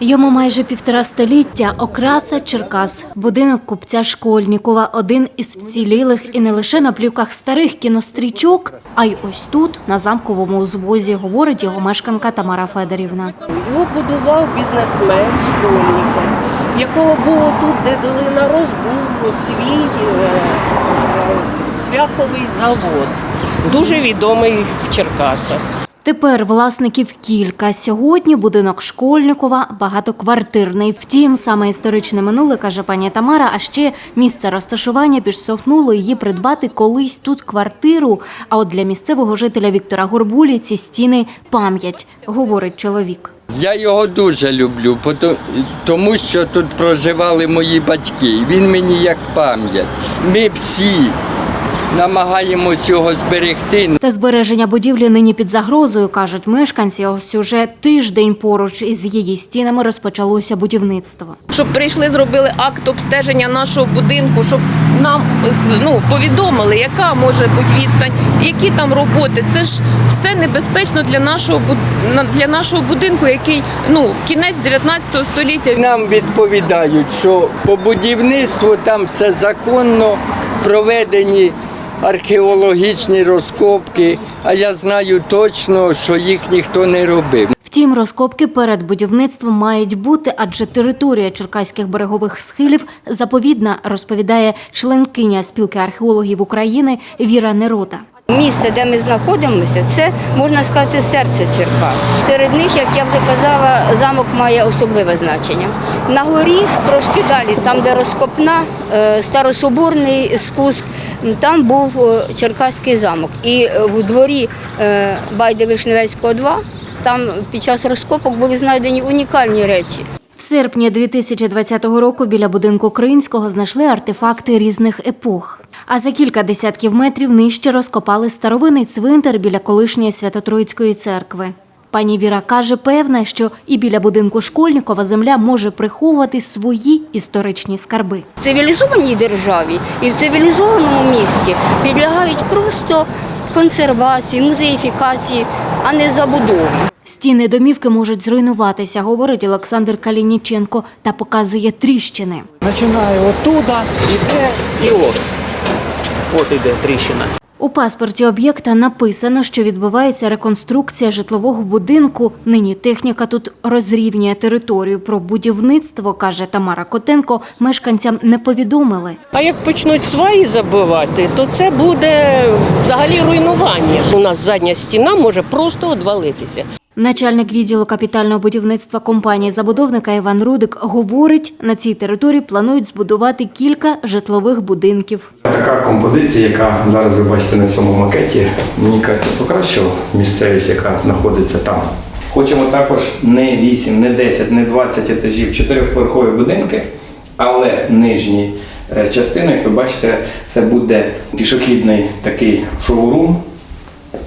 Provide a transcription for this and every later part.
Йому майже півтора століття окраса Черкас, будинок купця Школьнікова, один із вцілілих і не лише на плівках старих кінострічок, а й ось тут, на замковому узвозі, говорить його мешканка Тамара Федорівна. Його будував бізнесмен школьником, в якого було тут, де долина розбулу, свій е, е, цвяховий завод, дуже відомий в Черкасах. Тепер власників кілька. Сьогодні будинок Школьникова багатоквартирний. Втім, саме історичне минуле, каже пані Тамара, а ще місце розташування підштовхнуло її придбати колись тут квартиру. А от для місцевого жителя Віктора Горбулі ці стіни пам'ять, говорить чоловік. Я його дуже люблю, тому що тут проживали мої батьки. Він мені як пам'ять. Ми всі намагаємось його зберегти. Та збереження будівлі нині під загрозою, кажуть мешканці. Ось уже тиждень поруч із її стінами розпочалося будівництво. щоб прийшли, зробили акт обстеження нашого будинку, щоб нам ну, повідомили, яка може бути відстань, які там роботи. Це ж все небезпечно для нашого для нашого будинку, який ну кінець 19 століття. Нам відповідають, що по будівництву там все законно проведені археологічні розкопки, а я знаю точно, що їх ніхто не робив. Втім, розкопки перед будівництвом мають бути, адже територія черкаських берегових схилів заповідна, розповідає членкиня спілки археологів України Віра Нерота. Місце, де ми знаходимося, це можна сказати серце Черкас. Серед них, як я вже казала, замок має особливе значення. На горі, трошки далі, там, де розкопна, е, старособорний спуск, там був е, Черкаський замок. І е, в дворі е, Байди Вишневецького 2 там під час розкопок були знайдені унікальні речі. В серпні 2020 року біля будинку Кримського знайшли артефакти різних епох. А за кілька десятків метрів нижче розкопали старовинний цвинтар біля колишньої Свято-Троїцької церкви. Пані Віра каже, певна, що і біля будинку Школьникова земля може приховувати свої історичні скарби. В цивілізованій державі і в цивілізованому місті підлягають просто консервації, музеїфікації, а не забудові. Стіни домівки можуть зруйнуватися, говорить Олександр Калініченко та показує тріщини. Починає оттуда, іде і от. От іде тріщина. У паспорті об'єкта написано, що відбувається реконструкція житлового будинку. Нині техніка тут розрівнює територію. Про будівництво, каже Тамара Котенко, мешканцям не повідомили. А як почнуть сваї забивати, то це буде взагалі руйнування. У нас задня стіна може просто одвалитися. Начальник відділу капітального будівництва компанії забудовника Іван Рудик говорить, на цій території планують збудувати кілька житлових будинків. Така композиція, яка зараз ви бачите на цьому макеті, мені кажеться, покращила місцевість, яка знаходиться там. Хочемо також не 8, не 10, не 20 етажів, 4-поверхові будинки, але нижні е, частини, як ви бачите, це буде пішохідний такий шоурум,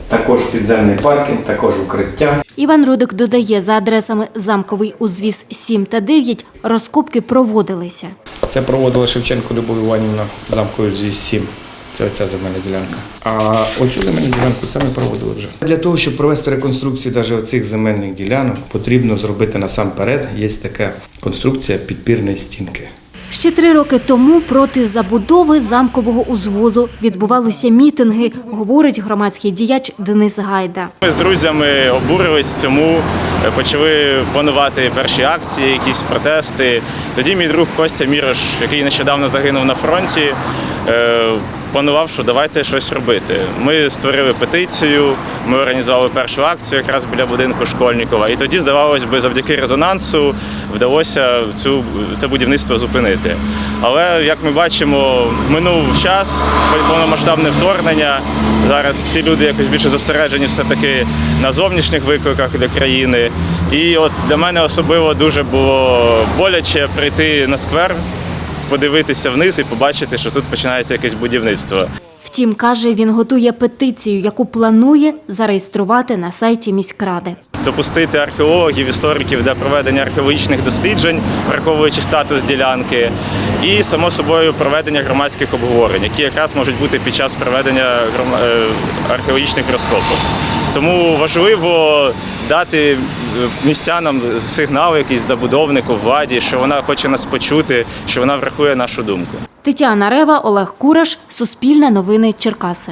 також підземний паркінг, також укриття. Іван Рудик додає, за адресами замковий узвіз 7 та 9 розкопки проводилися. Це проводила Шевченко Любов Іванівна замкою з 7. Це оця земельна ділянка. А оцю земельну ділянку це ми проводили вже. Для того, щоб провести реконструкцію навіть оцих земельних ділянок, потрібно зробити насамперед. Є така конструкція підпірної стінки. Ще три роки тому проти забудови замкового узвозу відбувалися мітинги, говорить громадський діяч Денис Гайда. Ми з друзями обурились цьому, е, почали планувати перші акції, якісь протести. Тоді мій друг Костя Мірош, який нещодавно загинув на фронті, е, планував, що давайте щось робити. Ми створили петицію, ми організували першу акцію якраз біля будинку Школьникова. І тоді, здавалось би, завдяки резонансу вдалося цю, це будівництво зупинити. Але як ми бачимо, минув час, повномасштабне вторгнення. Зараз всі люди якось більше зосереджені все-таки на зовнішніх викликах для країни. І от для мене особливо дуже було боляче прийти на сквер, подивитися вниз і побачити, що тут починається якесь будівництво. Втім, каже, він готує петицію, яку планує зареєструвати на сайті міськради. допустити археологів, істориків для проведення археологічних досліджень, враховуючи статус ділянки, і само собою проведення громадських обговорень, які якраз можуть бути під час проведення е, археологічних розкопок. Тому важливо дати е, містянам сигнал, якийсь забудовнику владі, що вона хоче нас почути, що вона врахує нашу думку. Тетяна Рева, Олег Кураш, Суспільне новини Черкаси.